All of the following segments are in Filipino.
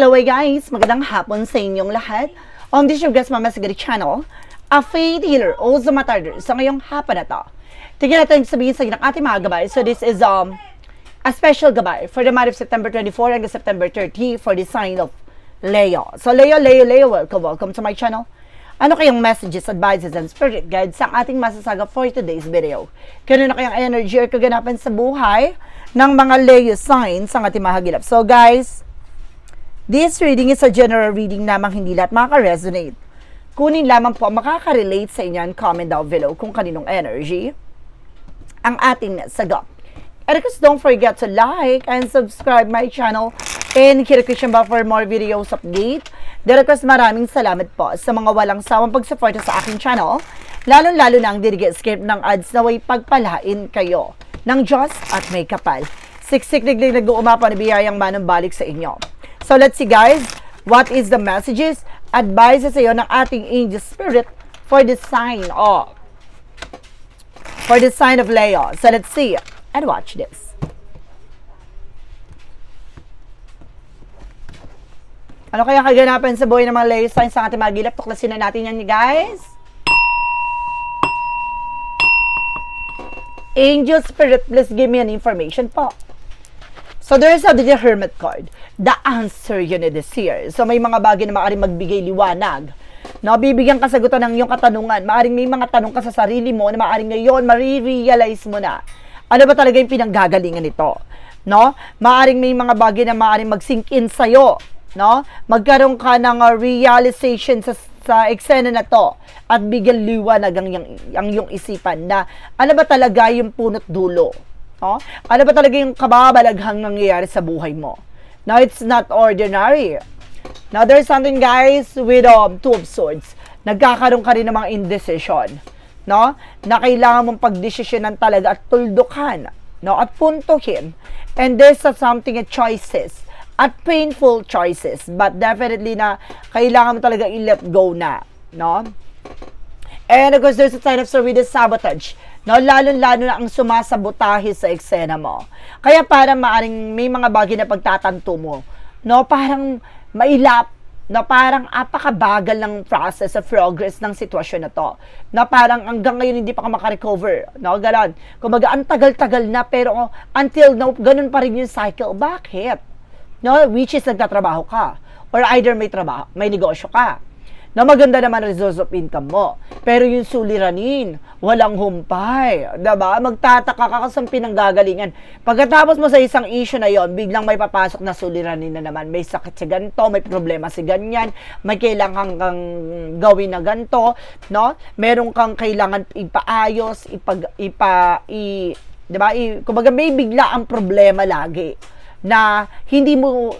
Hello guys! Magandang hapon sa inyong lahat. On this your guest Mama Sigari channel, a faith healer o Zamatarder sa ngayong hapon na to. Tignan natin sabihin sa ng ating mga gabay. So this is um a special gabay for the month of September 24 hanggang September 30 for the sign of Leo. So Leo, Leo, Leo, welcome, welcome to my channel. Ano kayang messages, advices, and spirit guides sa ating masasaga for today's video? Kano na kayang energy or kaganapan sa buhay ng mga Leo signs ang ating mahagilap? So guys, This reading is a general reading lamang hindi lahat makaka-resonate. Kunin lamang po ang makaka-relate sa inyo and comment down below kung kaninong energy ang ating sagot. And of course, don't forget to like and subscribe my channel and the question bell for more videos update. Then of maraming salamat po sa mga walang sawang pagsuporta sa aking channel, lalong-lalo na ang dirige escape ng ads na way pagpalain kayo ng Diyos at may kapal. Siksik diglig nag-uumapa na biyayang manong balik sa inyo. So let's see guys, what is the messages, advices sa iyo ng ating angel spirit for the sign of for the sign of Leo. So let's see and watch this. Ano kaya kaganapan sa buhay ng mga Leo signs sa ating magilap? Tuklasin na natin yan guys. Angel Spirit, please give me an information po. So there's a the Hermit card. The answer yun is here. So may mga bagay na maaaring magbigay liwanag. No, bibigyan kasagutan ng iyong katanungan. Maaring may mga tanong ka sa sarili mo na maaring ngayon marirealize mo na. Ano ba talaga yung pinanggagalingan nito? No? Maaring may mga bagay na maaring mag-sink in sa'yo. No? Magkaroon ka ng uh, realization sa sa eksena na to at bigyan liwanag ang, ang, ang iyong isipan na ano ba talaga yung punot dulo No? Ano ba talaga yung kababalaghang nangyayari sa buhay mo? Now, it's not ordinary. Now, there's something, guys, with um, two of swords. Nagkakaroon ka rin ng mga indecision. No? Na kailangan mong pagdesisyonan talaga at tuldukan. No? At puntuhin. And there's a something, a choices. At painful choices. But definitely na kailangan mo talaga i-let go na. No? And of course, there's a sign of Cerritos sabotage. No, lalo-lalo na ang sumasabotahe sa eksena mo. Kaya parang maaring may mga bagay na pagtatanto mo. No, parang mailap na parang apakabagal ng process of progress ng sitwasyon na to. Na parang hanggang ngayon hindi pa ka makarecover. No, ganon. Kumaga, ang tagal-tagal na pero until now, ganun pa rin yung cycle. Bakit? No, which is nagtatrabaho ka. Or either may trabaho, may negosyo ka na maganda naman resource of income mo. Pero yung suliranin, walang humpay. Diba? Magtataka ka kasi pinanggagalingan. Pagkatapos mo sa isang issue na yon, biglang may papasok na suliranin na naman. May sakit si ganito, may problema si ganyan, may kailangan kang gawin na ganito, no? Meron kang kailangan ipaayos, ipag, ipa, i, diba? I, kumbaga may bigla ang problema lagi na hindi mo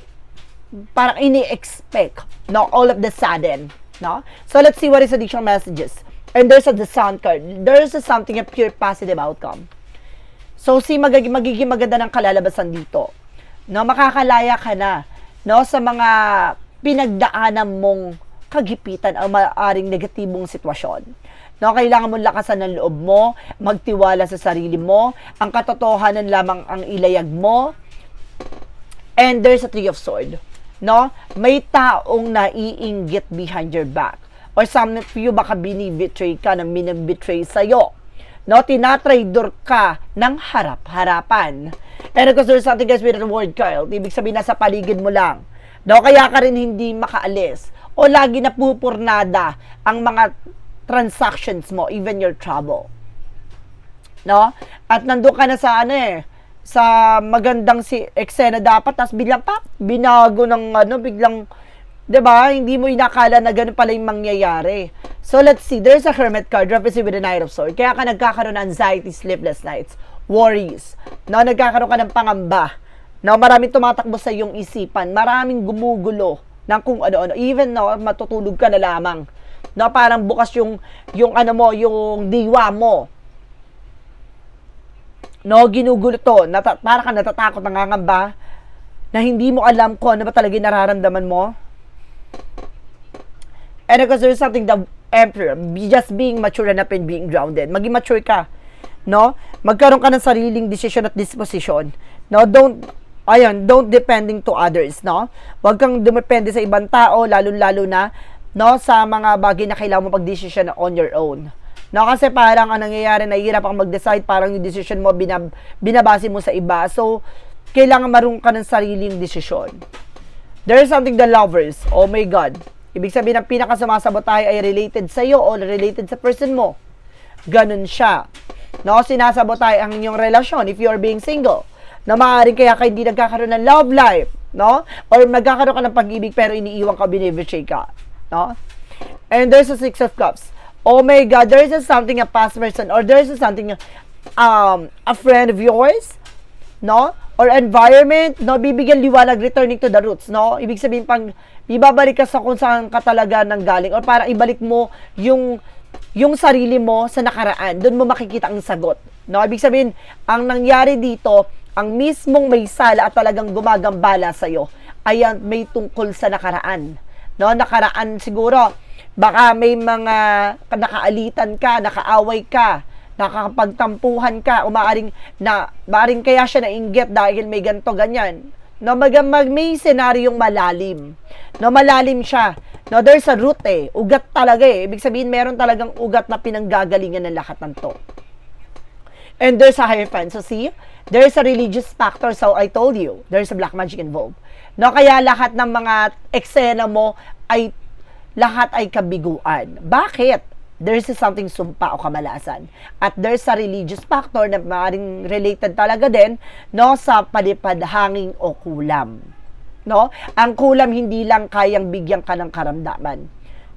parang ini-expect, no? All of the sudden No? So let's see what is additional messages. And there's a sound card. There's a something a pure positive outcome. So si magiging, magiging maganda ng kalalabasan dito. No, makakalaya ka na no sa mga pinagdaanan mong kagipitan ang maaring negatibong sitwasyon. No, kailangan mo lakasan ng loob mo, magtiwala sa sarili mo, ang katotohanan lamang ang ilayag mo. And there's a three of sword no? May taong naiinggit behind your back. Or some of you baka binibetray ka na minibetray sa'yo. No? Tinatraidor ka ng harap-harapan. And of course, there's something guys with the word Kyle. Ibig sabihin, nasa paligid mo lang. No? Kaya ka rin hindi makaalis. O lagi na pupurnada ang mga transactions mo, even your trouble. No? At nandun ka na sa ano eh, sa magandang si eksena dapat tapos biglang pa binago ng ano biglang 'di ba? Hindi mo inakala na ganun pala yung mangyayari. So let's see. There's a hermit card. Represented with the knight of swords kaya ka nagkakaroon ng anxiety sleepless nights worries. No nagkakaroon ka ng pangamba. No maraming tumatakbo sa iyong isipan. Maraming gumugulo ng kung ano-ano. Even no matutulog ka na lamang. No parang bukas yung yung ano mo yung diwa mo no, ginugulo nata- para ka natatakot, nangangamba, na hindi mo alam kung ano ba talaga yung nararamdaman mo. And because there's something the emperor, just being mature enough and being grounded. Maging mature ka, no? Magkaroon ka ng sariling decision at disposition. No, don't ayun, don't depending to others, no? Huwag kang dumepende sa ibang tao, lalo-lalo na, no, sa mga bagay na kailangan mo pag-decision on your own. No, kasi parang ang nangyayari, nahihirap kang mag-decide, parang yung decision mo, binab binabase mo sa iba. So, kailangan marunong ka ng sariling desisyon. There is something the lovers, oh my God. Ibig sabihin, ang pinakasumasabotahe ay related sa iyo o related sa person mo. Ganun siya. No, sinasabotahe ang inyong relasyon if you are being single. Na maaaring kaya ka hindi nagkakaroon ng love life, no? Or nagkakaroon ka ng pag-ibig pero iniiwan ka, binibetray ka, no? And there's a Six of Cups. Oh my God, there is something a past person or there is something um a friend of yours, no? Or environment, no? Bibigyan liwanag returning to the roots, no? Ibig sabihin pang ibabalik ka sa kung saan ka talaga nang galing or parang ibalik mo yung yung sarili mo sa nakaraan. Doon mo makikita ang sagot. No? Ibig sabihin, ang nangyari dito, ang mismong may sala at talagang gumagambala sa'yo, ay ang may tungkol sa nakaraan. No? Nakaraan siguro, baka may mga nakaalitan ka, nakaaway ka, nakakapagtampuhan ka, o maaring, na, maaring kaya siya nainggit dahil may ganto ganyan. No, mag, mag may senaryong malalim. No, malalim siya. No, there's a root eh. Ugat talaga eh. Ibig sabihin, meron talagang ugat na pinanggagalingan ng lahat ng to. And there's a fan. So see, there's a religious factor. So I told you, there's a black magic involved. No, kaya lahat ng mga eksena mo ay lahat ay kabiguan. Bakit? There's something sumpa o kamalasan. At there's a religious factor na maaaring related talaga din no sa palipad hanging o kulam. No? Ang kulam hindi lang kayang bigyan ka ng karamdaman.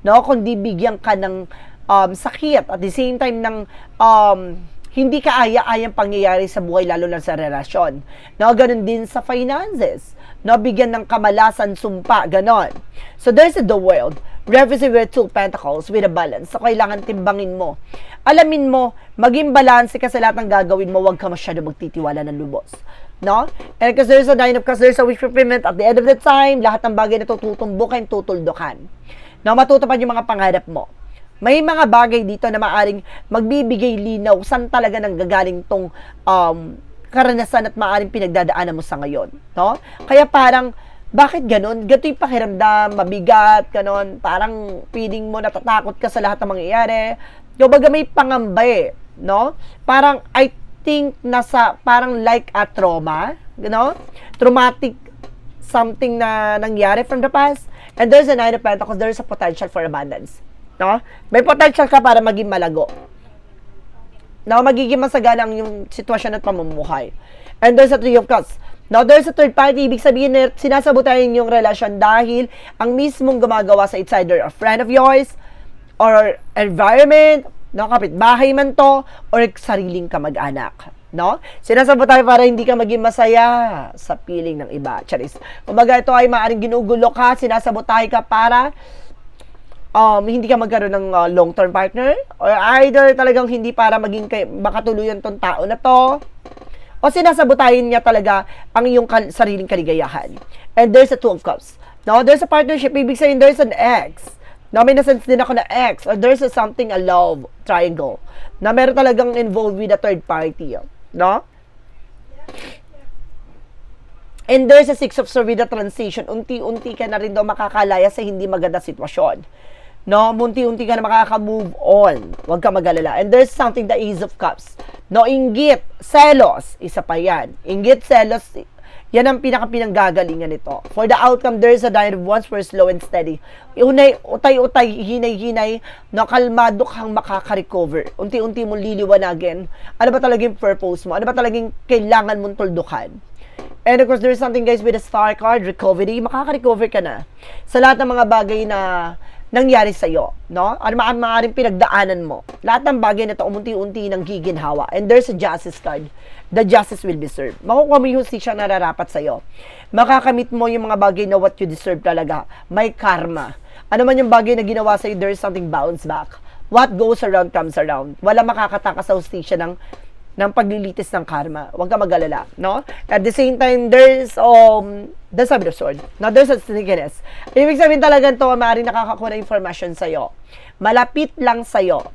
No, kundi bigyan ka ng um, sakit at the same time ng um, hindi ka aya-ayang pangyayari sa buhay, lalo lang sa relasyon. No, ganun din sa finances. No, bigyan ng kamalasan, sumpa, ganon. So, there's the world. With two pentacles with a balance. So, kailangan timbangin mo. Alamin mo, maging balance ka sa lahat ng gagawin mo, huwag ka masyado magtitiwala ng lubos. No? And because there's a nine of cups, there's a wish fulfillment. At the end of the time, lahat ng bagay na tututumbukin, tutuldukan. No, matutupad yung mga pangarap mo. May mga bagay dito na maaring magbibigay linaw saan talaga nang gagaling tong um, karanasan at maaring pinagdadaanan mo sa ngayon. No? Kaya parang, bakit ganun? Gato yung pakiramdam, mabigat, ganon. Parang feeling mo natatakot ka sa lahat ng mangyayari. Yung baga may pangamba eh. No? Parang, I think nasa, parang like a trauma. You know? Traumatic something na nangyari from the past. And there's a nine of pentacles, there's a potential for abundance. No? May potential ka para maging malago. No, magiging masagalang yung sitwasyon at pamumuhay. And there's a three of cups. Now, there's a third party. Ibig sabihin na sinasabotahin yung relasyon dahil ang mismong gumagawa sa it's either a friend of yours or environment, no, kapitbahay man to, or sariling kamag-anak. No? Sinasabotahin para hindi ka maging masaya sa feeling ng iba. Charis. Kumbaga ito ay maaaring ginugulo ka, sinasabotahin ka para um, hindi ka magkaroon ng uh, long-term partner or either talagang hindi para maging kay, makatuluyan tong tao na to o sinasabotahin niya talaga ang iyong kal- sariling kaligayahan. And there's a two of cups. No, there's a partnership. Ibig sabihin, there's an ex. No, may nasense din ako na ex. Or there's a something, a love triangle. Na meron talagang involved with a third party. No? And there's a six of swords with a transition. Unti-unti ka na rin daw makakalaya sa hindi maganda sitwasyon. No, munti-unti ka na makaka-move on. Huwag ka mag-alala. And there's something, the Ace of Cups. No, inggit, selos, isa pa yan. Inggit, selos, yan ang pinaka-pinanggagalingan nito. For the outcome, there's a nine of wands for slow and steady. Unay, utay-utay, hinay-hinay, no, kalmado kang makaka-recover. Unti-unti mong liliwanagin. Ano ba talaga yung purpose mo? Ano ba talagang kailangan mong tuldukan? And of course, there's something guys with a star card, recovery. Makaka-recover ka na. Sa lahat ng mga bagay na nangyari sa iyo, no? Ano ma maaaring pinagdaanan mo. Lahat ng bagay na to umunti-unti nang giginhawa. And there's a justice card. The justice will be served. Makukuha mo yung hustisya na nararapat sa iyo. Makakamit mo yung mga bagay na what you deserve talaga. May karma. Ano man yung bagay na ginawa sa iyo, there's something bounce back. What goes around comes around. Wala makakataka sa hustisya ng ng paglilitis ng karma. Huwag ka mag-alala, no? At the same time, there's um the seven of sword. Now, there's a sneakiness. Ibig sabihin talaga ito, maaaring nakakakuha ng information sa'yo. Malapit lang sa'yo.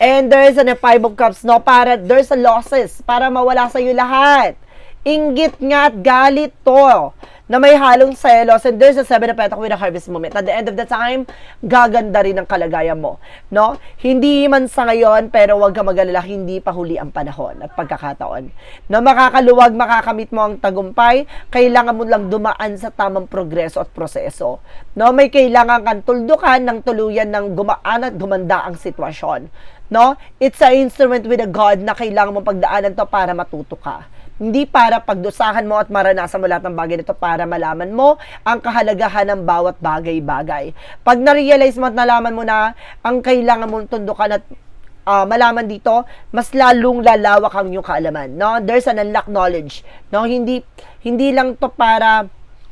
And there's a five of cups, no? Para, there's a losses. Para mawala sa'yo lahat. Inggit nga at galit to na may halong selos and there's a seven of pentacles with a harvest moment. At the end of the time, gaganda rin ang kalagayan mo. No? Hindi man sa ngayon, pero huwag ka magalala, hindi pa huli ang panahon at pagkakataon. No, makakaluwag, makakamit mo ang tagumpay, kailangan mo lang dumaan sa tamang progreso at proseso. No, may kailangan kang tuldukan ng tuluyan ng gumaan at gumanda ang sitwasyon. No? It's an instrument with a God na kailangan mo pagdaanan to para matuto ka. Hindi para pagdusahan mo at maranasan mo lahat ng bagay nito para malaman mo ang kahalagahan ng bawat bagay-bagay. Pag na-realize mo at nalaman mo na ang kailangan mong tundukan at uh, malaman dito, mas lalong lalawak ang iyong kaalaman. No? There's an unlocked knowledge. No? Hindi, hindi lang to para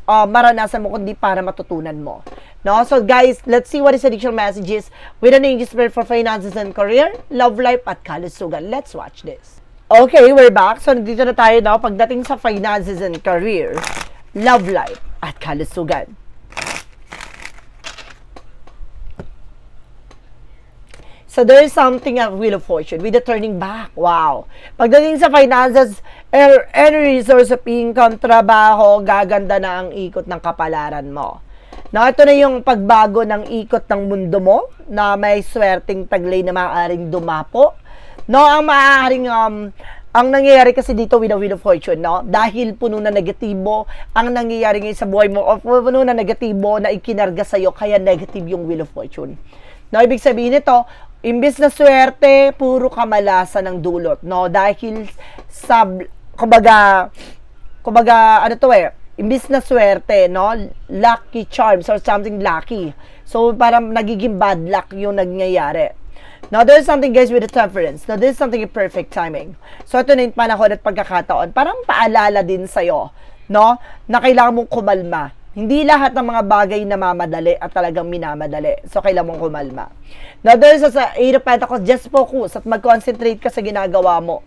uh, maranasan mo, kundi para matutunan mo. No? So guys, let's see what is additional messages with an angel spirit for finances and career, love life, at kalusugan. Let's watch this. Okay, we're back. So, nandito na tayo now pagdating sa finances and career, love life, at kalusugan. So, there is something of Wheel of Fortune with the turning back. Wow. Pagdating sa finances, er, any resource of income, trabaho, gaganda na ang ikot ng kapalaran mo. Now, ito na yung pagbago ng ikot ng mundo mo na may swerteng taglay na maaaring dumapo. No, ang maaaring um, ang nangyayari kasi dito with a wheel of fortune, no? Dahil puno na negatibo ang nangyayari ngayon sa buhay mo o puno na negatibo na ikinarga sa'yo, kaya negative yung wheel of fortune. No, ibig sabihin nito, imbis na swerte, puro kamalasan ng dulot, no? Dahil sa, kumbaga, kumbaga, ano to eh, imbis na swerte, no? Lucky charms or something lucky. So, parang nagiging bad luck yung nangyayari. Now, there's something guys with the temperance. Now, this is something in perfect timing. So, ito na yung panahon at pagkakataon. Parang paalala din sa'yo, no? Na kailangan mong kumalma. Hindi lahat ng mga bagay na mamadali at talagang minamadali. So, kailangan mong kumalma. Now, there's sa Eight of Pentacles, just focus at mag-concentrate ka sa ginagawa mo.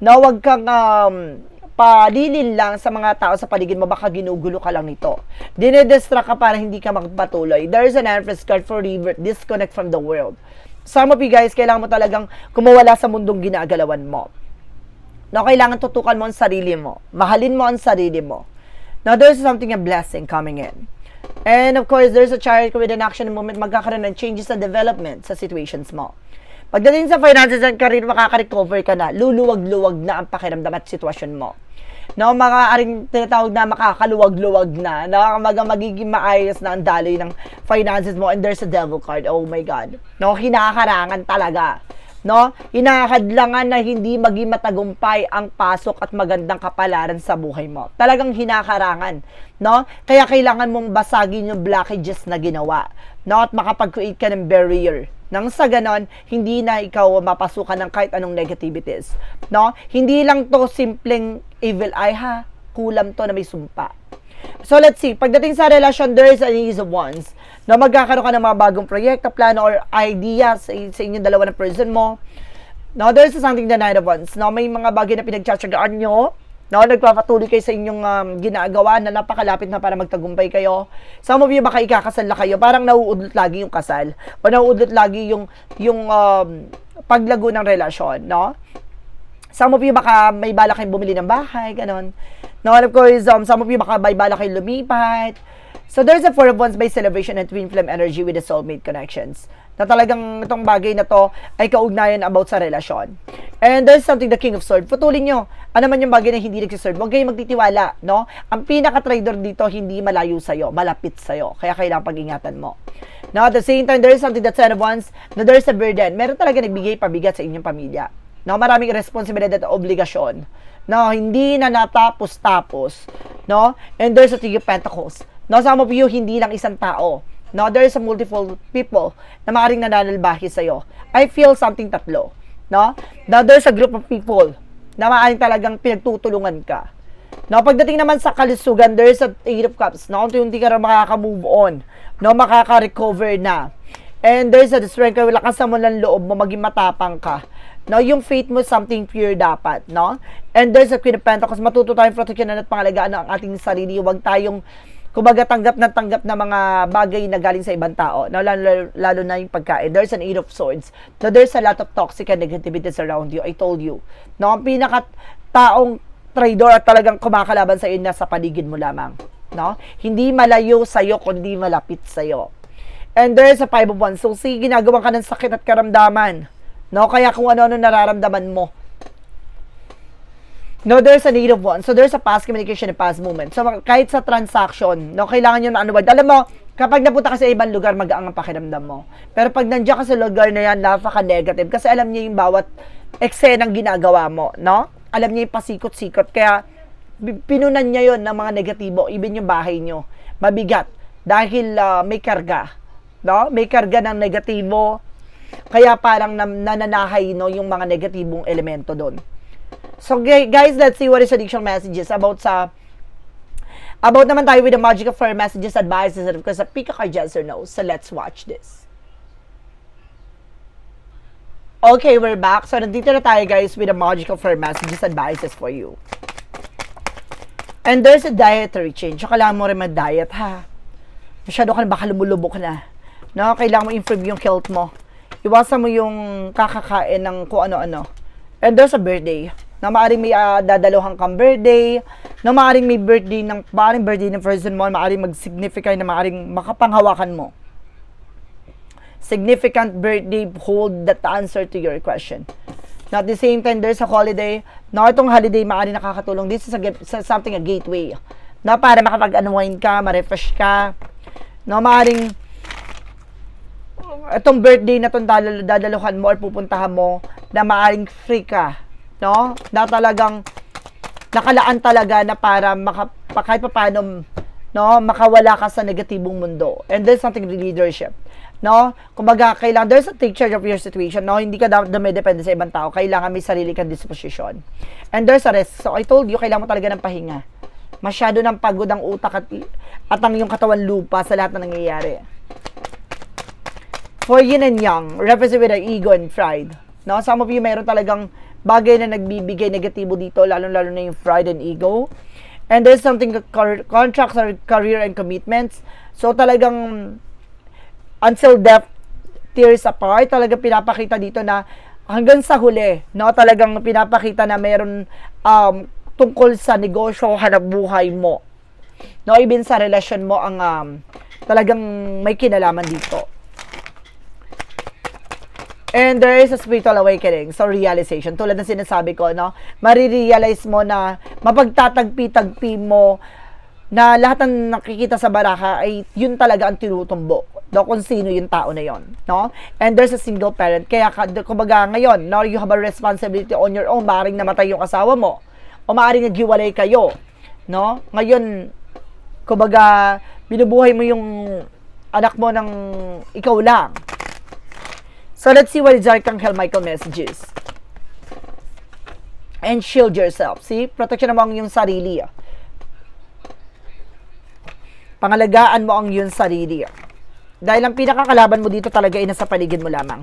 Na huwag kang um, palilin lang sa mga tao sa paligid mo, baka ginugulo ka lang nito. Dinedestruct ka para hindi ka magpatuloy. There's an Empress card for revert, disconnect from the world. Some of you guys, kailangan mo talagang kumawala sa mundong ginagalawan mo. No, kailangan tutukan mo ang sarili mo. Mahalin mo ang sarili mo. Now, there's something, a blessing coming in. And of course, there's a child with an action moment, magkakaroon ng changes and development sa situations mo. Pagdating sa finances and career, makaka-recover ka na. Luluwag-luwag na ang pakiramdam at sitwasyon mo. No, mga aring tinatawag na makakaluwag-luwag na, na mag magiging maayos na ang daloy ng finances mo and there's a devil card. Oh my God. No, hinakarangan talaga. No, hinahadlangan na hindi maging matagumpay ang pasok at magandang kapalaran sa buhay mo. Talagang hinakarangan, no? Kaya kailangan mong basagin yung blockages na ginawa, no? At makapag-create ka ng barrier, nang sa ganon, hindi na ikaw mapasukan ng kahit anong negativities. No? Hindi lang to simpleng evil eye ha. Kulam to na may sumpa. So let's see, pagdating sa relasyon, there is an ease of wands. No, magkakaroon ka ng mga bagong proyekto, plano, or ideas sa, sa inyong dalawa na person mo. No, there is something the nine of wands. No, may mga bagay na pinagtsatsagaan nyo. No, nagpapatuloy kayo sa inyong um, ginagawa na napakalapit na para magtagumpay kayo. Some of you baka ikakasal na kayo, parang nauudlot lagi yung kasal. O nauudlot lagi yung, yung um, paglago ng relasyon, no? Some of you baka may balak kayong bumili ng bahay, ganon. No, and of course, um, some of you baka may balak kayong lumipat. So there's a four of wands by celebration and twin flame energy with the soulmate connections. Na talagang itong bagay na to ay kaugnayan about sa relasyon. And there's something the King of Swords. Putulin nyo. Ano man yung bagay na hindi nagsiserve. Huwag kayong magtitiwala, no? Ang pinaka-trader dito, hindi malayo sa'yo, malapit sa'yo. Kaya kailangan pag-ingatan mo. Now, at the same time, there is something that of Wands, na there's a burden. Meron talaga nagbigay pabigat sa inyong pamilya. No, maraming responsibilidad at obligasyon. No, hindi na natapos-tapos. No? And there's a King of Pentacles. No, some of you, hindi lang isang tao. No, there's a multiple people na maaaring nananalbahi sa'yo. I feel something tatlo. No? Now, there's a group of people na maaaring talagang pinagtutulungan ka. No, pagdating naman sa kalusugan, there's a Eight of Cups. No, unti-unti ka rin makaka-move on. No, makaka-recover na. And there's a strength ka, lakas mo ng loob mo, maging matapang ka. No, yung faith mo something pure dapat, no? And there's a Queen of Pentacles, matuto tayong proteksyonan at pangalagaan ang ating sarili. Huwag tayong kumbaga tanggap na tanggap na mga bagay na galing sa ibang tao, no? lalo, lalo na yung pagkain. There's an Eight of Swords. No, there's a lot of toxic and negativities around you. I told you. No, ang pinaka taong traidor at talagang kumakalaban sa iyo na sa paligid mo lamang. No? Hindi malayo sa iyo kundi malapit sa iyo. And there is a five of wands. So, sige, ginagawa ka ng sakit at karamdaman. No? Kaya kung ano-ano nararamdaman mo. No, there's a need one. So, there's a past communication and past movement. So, kahit sa transaction, no, kailangan nyo na ano, alam mo, kapag napunta ka sa ibang lugar, magaang ang pakiramdam mo. Pero pag nandiyan ka sa lugar na yan, napaka-negative. Kasi alam niya yung bawat eksenang ginagawa mo, no? Alam niya yung pasikot-sikot. Kaya, pinunan niya yon ng mga negatibo, even yung bahay nyo. Mabigat. Dahil ah, may karga. No? May karga ng negatibo. Kaya parang nananahay no, yung mga negatibong elemento doon. So gu- guys, let's see what is additional messages about sa about naman tayo with the magic of fire messages, advices, and of course, a pick a card yes or no. So let's watch this. Okay, we're back. So nandito na tayo guys with the magic of fire messages, advices for you. And there's a dietary change. So kailangan mo rin mag-diet ha. Masyado ka na baka lumulubok na. No, kailangan mo improve yung health mo. Iwasan mo yung kakakain ng kung ano-ano. And there's a birthday. Na maaaring may uh, dadaluhan kang birthday. Na maaaring may birthday ng, maaaring birthday ng person mo. Maaaring mag-signify na maaaring makapanghawakan mo. Significant birthday hold that answer to your question. Now, at the same time, there's a holiday. Now, itong holiday, maaaring nakakatulong. This is a, something, a gateway. Na para makapag-unwind ka, ma-refresh ka. No, maaaring itong birthday na itong dadal- dadaluhan mo or pupuntahan mo na maaring free ka, no? Na talagang nakalaan talaga na para maka, kahit pa paano, no, makawala ka sa negatibong mundo. And there's something with leadership. No? Kumbaga, kailangan, there's a take charge of your situation, no? Hindi ka dumidepende sa ibang tao. Kailangan may sarili kang disposition. And there's a rest. So, I told you, kailangan mo talaga ng pahinga. Masyado ng pagod ang utak at, at ang iyong katawan lupa sa lahat na nangyayari for yin and yang, represent with the ego and pride. No? Some of you meron talagang bagay na nagbibigay negatibo dito, lalo-lalo na yung pride and ego. And there's something contracts or career and commitments. So talagang until death tears apart, talagang pinapakita dito na hanggang sa huli, no, talagang pinapakita na meron um, tungkol sa negosyo, hanap buhay mo. No, even sa relasyon mo ang um, talagang may kinalaman dito. And there is a spiritual awakening, so realization. Tulad ng sinasabi ko, no? Marirealize mo na mapagtatagpi-tagpi mo na lahat ng nakikita sa baraka ay yun talaga ang tinutumbok. No? Kung sino yung tao na yon, no? And there's a single parent. Kaya, ka- kumbaga, ngayon, no, you have a responsibility on your own. Maaring namatay yung asawa mo. O maaring naghiwalay kayo. No? Ngayon, kumbaga, binubuhay mo yung anak mo ng ikaw lang. So let's see what is Archangel Michael messages. And shield yourself. See? Protection mo ang iyong sarili. ah. Pangalagaan mo ang iyong sarili. ah. Dahil ang pinakakalaban mo dito talaga ay nasa paligid mo lamang.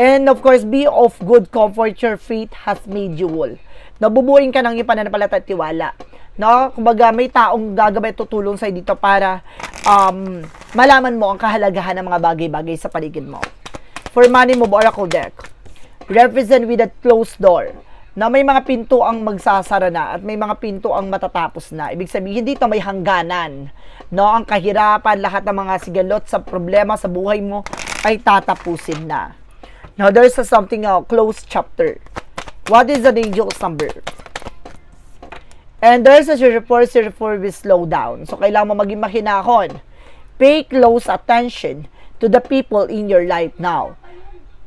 And of course, be of good comfort. Your faith has made you whole. Nabubuin ka ng iyong pananampalataya at tiwala. No? Kumbaga, may taong gagabay tutulong sa'yo dito para um, malaman mo ang kahalagahan ng mga bagay-bagay sa paligid mo for money move oracle deck. Represent with a closed door na may mga pinto ang magsasara na at may mga pinto ang matatapos na. Ibig sabihin dito may hangganan. No, ang kahirapan, lahat ng mga sigalot sa problema sa buhay mo ay tatapusin na. Now, there's a something uh, closed chapter. What is the angel's number? And there's a 04, 04 will slow down. So, kailangan mo maging mahinahon. Pay close attention to the people in your life now.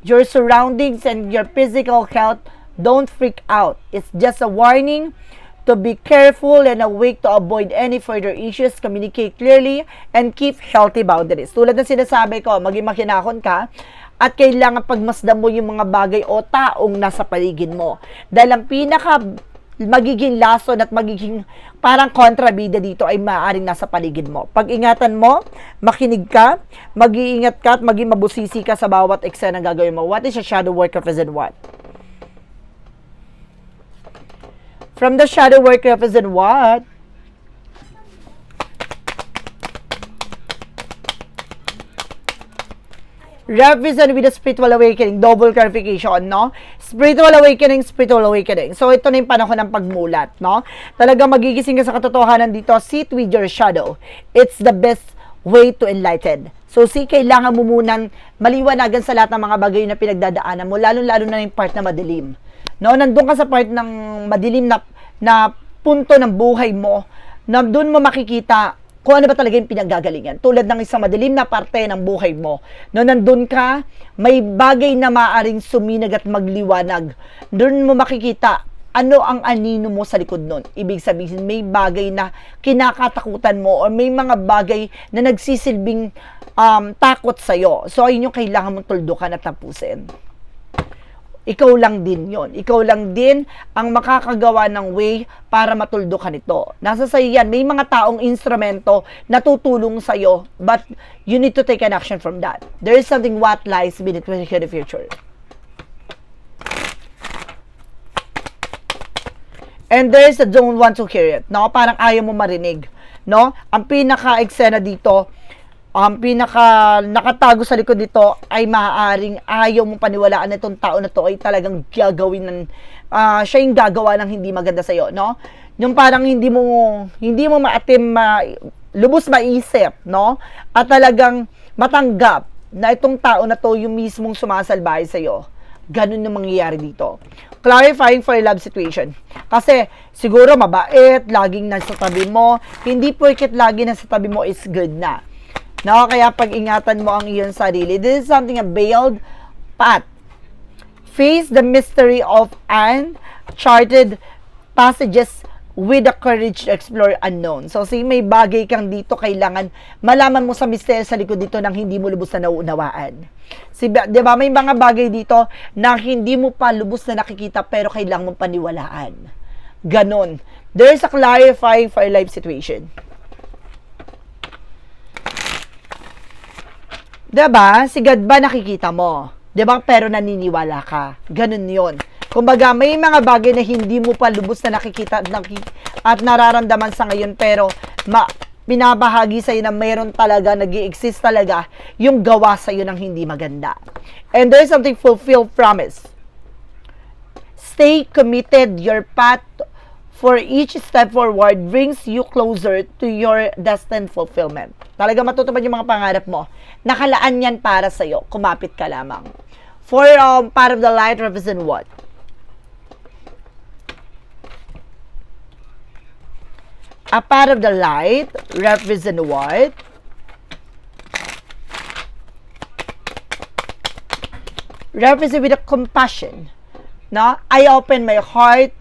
Your surroundings and your physical health, don't freak out. It's just a warning to be careful and awake to avoid any further issues, communicate clearly, and keep healthy boundaries. Tulad ng sinasabi ko, maging makinahon ka at kailangan pagmasdan mo yung mga bagay o taong nasa paligid mo. Dahil ang pinaka magiging lason at magiging parang kontrabida dito ay maaaring nasa paligid mo. Pag-ingatan mo, makinig ka, mag-iingat ka at maging mabusisi ka sa bawat eksena na gagawin mo. What is a shadow work represent what? From the shadow work represent what? Represent with the spiritual awakening, double clarification, no? Spiritual awakening, spiritual awakening. So, ito na yung panahon ng pagmulat, no? Talaga magigising ka sa katotohanan dito, sit with your shadow. It's the best way to enlighten. So, si kailangan mo munang maliwanagan sa lahat ng mga bagay na pinagdadaanan mo, lalo-lalo na yung part na madilim. No, nandun ka sa part ng madilim na, na punto ng buhay mo, na doon mo makikita kung ano ba talaga yung pinagagalingan. Tulad ng isang madilim na parte ng buhay mo. No, nandun ka, may bagay na maaring suminag at magliwanag. Doon mo makikita ano ang anino mo sa likod nun. Ibig sabihin, may bagay na kinakatakutan mo or may mga bagay na nagsisilbing um, takot sa'yo. So, ayun yung kailangan mong tuldukan at tapusin ikaw lang din yon. Ikaw lang din ang makakagawa ng way para matuldo ka nito. Nasa sa'yo yan. May mga taong instrumento na tutulong sa'yo, but you need to take an action from that. There is something what lies beneath the future. And there is a don't want to hear it. No? Parang ayaw mo marinig. No? Ang pinaka-eksena dito, ang pinaka nakatago sa likod nito ay maaaring ayaw mo paniwalaan na itong tao na to ay talagang gagawin ng uh, siya yung gagawa ng hindi maganda sa iyo, no? Yung parang hindi mo hindi mo maatim ma, lubos maisip, no? At talagang matanggap na itong tao na to yung mismong sumasalbahay sa iyo. Ganun yung mangyayari dito. Clarifying for love situation. Kasi siguro mabait, laging nasa tabi mo, hindi porket lagi nasa tabi mo is good na No, kaya pag-ingatan mo ang iyong sarili. This is something a veiled path. Face the mystery of uncharted passages with the courage to explore unknown. So, say may bagay kang dito kailangan malaman mo sa misteryo sa likod dito nang hindi mo lubos na nauunawaan. Si, di ba, may mga bagay dito na hindi mo pa lubos na nakikita pero kailangan mong paniwalaan. Ganon. There's a clarifying for a life situation. 'Di ba? Si God ba nakikita mo? 'Di ba? Pero naniniwala ka. Ganun 'yon. Kumbaga, may mga bagay na hindi mo pa lubos na nakikita at, nakik at nararamdaman sa ngayon pero ma pinabahagi sa'yo na mayroon talaga, nag exist talaga yung gawa sa'yo ng hindi maganda. And there is something fulfilled promise. Stay committed, your path for each step forward brings you closer to your destined fulfillment. Talaga matutupad yung mga pangarap mo. Nakalaan yan para sa'yo. Kumapit ka lamang. For um, part of the light represent what? A part of the light represent what? Represent with a compassion. No? I open my heart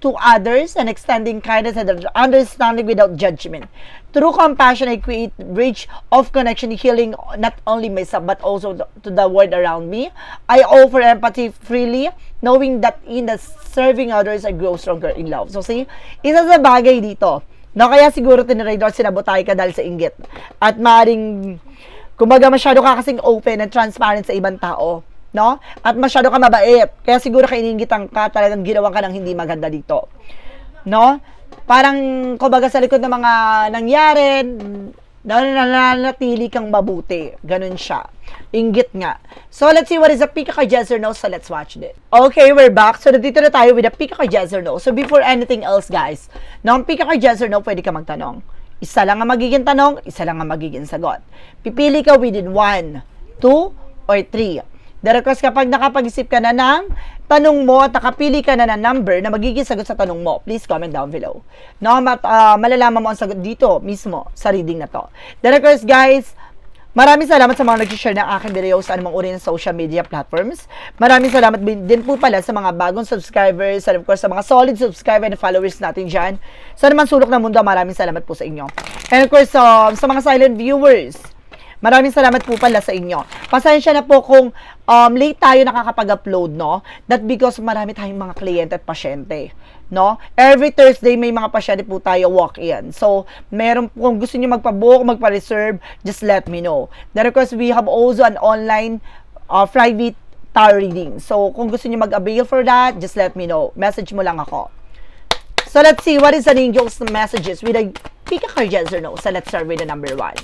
to others and extending kindness and understanding without judgment. Through compassion, I create bridge of connection, healing not only myself but also to the world around me. I offer empathy freely, knowing that in the serving others, I grow stronger in love. So see, isa sa bagay dito, no, kaya siguro tinry doon sinabotay ka dahil sa inggit. At maring, kumbaga masyado ka kasing open and transparent sa ibang tao no? At masyado ka mabait. Kaya siguro kainingitan ka, talagang ginawa ka ng hindi maganda dito. No? Parang, kumbaga sa likod ng mga nangyari, nananatili kang mabuti. Ganun siya. Inggit nga. So, let's see what is a Pika yes or no. So, let's watch it. Okay, we're back. So, dito na tayo with a Pika yes or no. So, before anything else, guys, no, ang Pika yes or no, pwede ka magtanong. Isa lang ang magiging tanong, isa lang ang magiging sagot. Pipili ka within 1, 2, or 3. The request kapag nakapag-isip ka na ng tanong mo at nakapili ka na ng number na magiging sagot sa tanong mo, please comment down below. No, mat, uh, malalaman mo ang sagot dito mismo sa reading na to. The request guys, Maraming salamat sa mga nag-share ng aking video sa anumang uri ng social media platforms. Maraming salamat din po pala sa mga bagong subscribers and of course sa mga solid subscriber and followers natin dyan. Sa naman sulok ng mundo, maraming salamat po sa inyo. And of course, uh, sa mga silent viewers, Maraming salamat po pala sa inyo. Pasensya na po kung um, late tayo nakakapag-upload, no? That because marami tayong mga kliyente at pasyente. No? Every Thursday may mga pasyente po tayo walk-in. So, meron kung gusto niyo magpa-book, magpa-reserve, just let me know. Then of course, we have also an online uh, private tarot reading. So, kung gusto niyo mag-avail for that, just let me know. Message mo lang ako. So, let's see what is an angel's messages with a pick a card yes or no. So, let's start with the number one.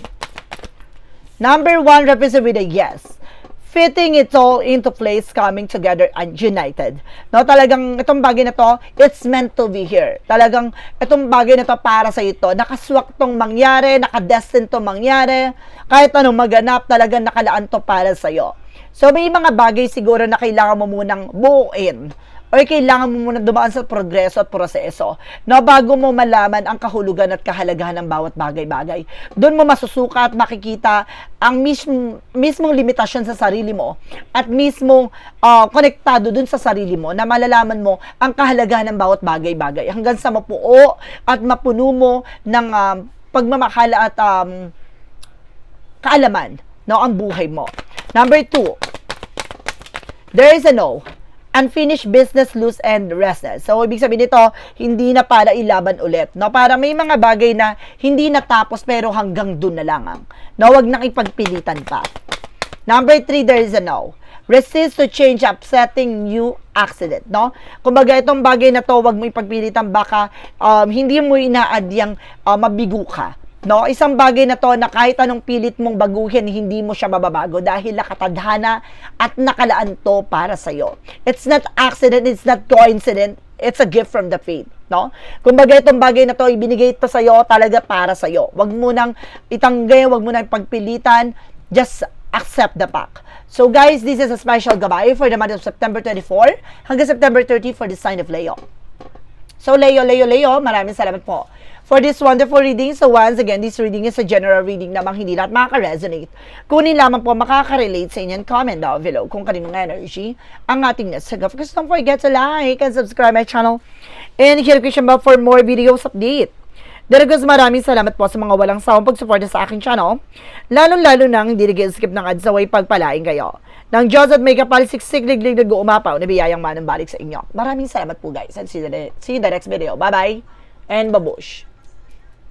Number one represent with a yes. fitting it all into place, coming together and united. No, talagang itong bagay na to, it's meant to be here. Talagang itong bagay na to para sa ito. Nakaswak tong mangyari, nakadestined tong mangyari. Kahit anong maganap, talagang nakalaan to para sa iyo. So may mga bagay siguro na kailangan mo munang buuin or kailangan mo muna dumaan sa progreso at proseso no, bago mo malaman ang kahulugan at kahalagahan ng bawat bagay-bagay. Doon mo masusuka at makikita ang mismong, mismong limitasyon sa sarili mo at mismong ah, konektado dun sa sarili mo na malalaman mo ang kahalagahan ng bawat bagay-bagay hanggang sa mapuo at mapuno mo ng ah, pagmamahal at um, kaalaman no, ang buhay mo. Number two, there is a no. Unfinished business, loose and restless. So, ibig sabihin nito, hindi na para ilaban ulit. No? Para may mga bagay na hindi natapos pero hanggang dun na lang. ang- No? Huwag nang ipagpilitan pa. Number three, there is a no. Resist to change upsetting new accident, no? Kumbaga, itong bagay na to, wag mo ipagpilitan, baka um, hindi mo inaadyang uh, mabigo ka. No, isang bagay na to na kahit anong pilit mong baguhin, hindi mo siya mababago dahil nakatadhana at nakalaan to para sa iyo. It's not accident, it's not coincidence, it's a gift from the faith, no? Kumbaga itong bagay na to ibinigay ito sa iyo talaga para sa iyo. Wag mo nang itanggay, wag mo nang pagpilitan, just accept the pack. So guys, this is a special gabay for the month of September 24 hanggang September 30 for the sign of Leo. So, Leo, Leo, Leo, maraming salamat po for this wonderful reading. So, once again, this reading is a general reading namang hindi lahat makaka-resonate. Kunin lamang po makaka-relate sa inyong comment down below kung kaninong energy ang ating nasagap. Because don't forget to like and subscribe my channel and hit the notification bell for more videos update. Daragos maraming salamat po sa mga walang sawang pagsuporta sa aking channel. Lalong-lalo nang hindi nag-skip ng ads away pagpalain kayo. Nang Diyos at may kapal siksik liglig nag umapaw na biyayang manang balik sa inyo. Maraming salamat po guys and see you, the, see you next video. Bye-bye and babush.